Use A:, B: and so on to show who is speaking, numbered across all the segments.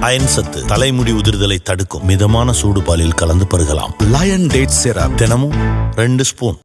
A: Iron சத்து தலைமுடி உதிர்தலை தடுக்கும். மிதமான சூடு பாலில் கலந்து பருகலாம்.
B: லயன் டேட் சிரப்
A: தினமும் ரெண்டு ஸ்பூன்.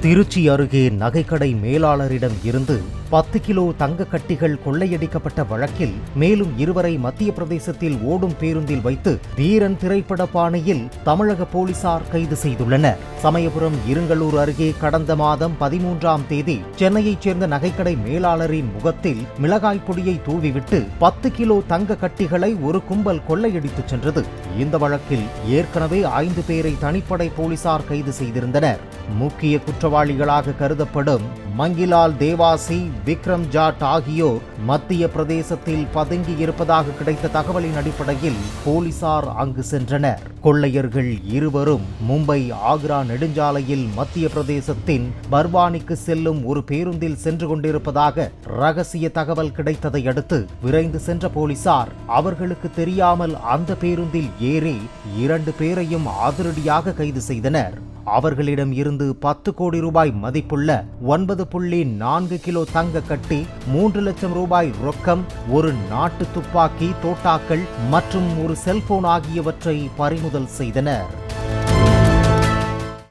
C: திருச்சி அருகே நகைக்கடை மேலாளரிடம் இருந்து பத்து கிலோ தங்க கட்டிகள் கொள்ளையடிக்கப்பட்ட வழக்கில் மேலும் இருவரை மத்திய பிரதேசத்தில் ஓடும் பேருந்தில் வைத்து வீரன் திரைப்பட பாணியில் தமிழக போலீசார் கைது செய்துள்ளனர். சமயபுரம் இருங்கலூர் அருகே கடந்த மாதம் பதிமூன்றாம் தேதி சென்னையைச் சேர்ந்த நகைக்கடை மேலாளரின் முகத்தில் மிளகாய் பொடியை தூவிவிட்டு பத்து கிலோ தங்க கட்டிகளை ஒரு கும்பல் கொள்ளையடித்துச் சென்றது. இந்த வழக்கில் ஏற்கனவே ஐந்து பேரை தனிப்படை போலீசார் கைது செய்திருந்தனர். முக்கிய குற்றவாளிகளாக கருதப்படும் மங்கிலால் தேவாசி விக்ரம் ஜாட் ஆகியோர் மத்திய பிரதேசத்தில் பதுங்கி இருப்பதாக கிடைத்த தகவலின் அடிப்படையில் போலீசார் அங்கு சென்றனர். கொள்ளையர்கள் இருவரும் மும்பை ஆக்ரா நெடுஞ்சாலையில் மத்திய பிரதேசத்தின் பர்வானிக்கு செல்லும் ஒரு பேருந்தில் சென்று கொண்டிருப்பதாக ரகசிய தகவல் கிடைத்ததை அடுத்து விரைந்து சென்ற போலீசார் அவர்களுக்கு தெரியாமல் அந்த பேருந்தில் ஏறி இரண்டு பேரையும் அதிரடியாக கைது செய்தனர். அவர்களிடம் இருந்து பத்து கோடி ரூபாய் மதிப்புள்ள ஒன்பது புள்ளி நான்கு கிலோ தங்க கட்டி மூன்று லட்சம் ரூபாய் ரொக்கம் ஒரு நாட்டு துப்பாக்கி தோட்டாக்கள் மற்றும் ஒரு செல்போன் ஆகியவற்றை பறிமுதல் செய்தனர்.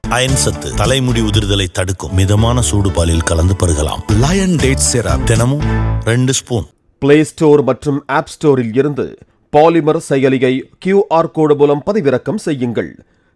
A: அயன் சத்து தலைமுடி உதிர்தலை தடுக்கும் மிதமான சூடு பாலில் கலந்து பருகலாம்.
B: லயன் டேட் சிரப்
A: தினமும் ரெண்டு ஸ்பூன்.
D: பிளே ஸ்டோர் மற்றும் ஆப் ஸ்டோரில் இருந்து பாலிமர் செயலியை கியூஆர் கோடு மூலம் பதிவிறக்கம் செய்யுங்கள்.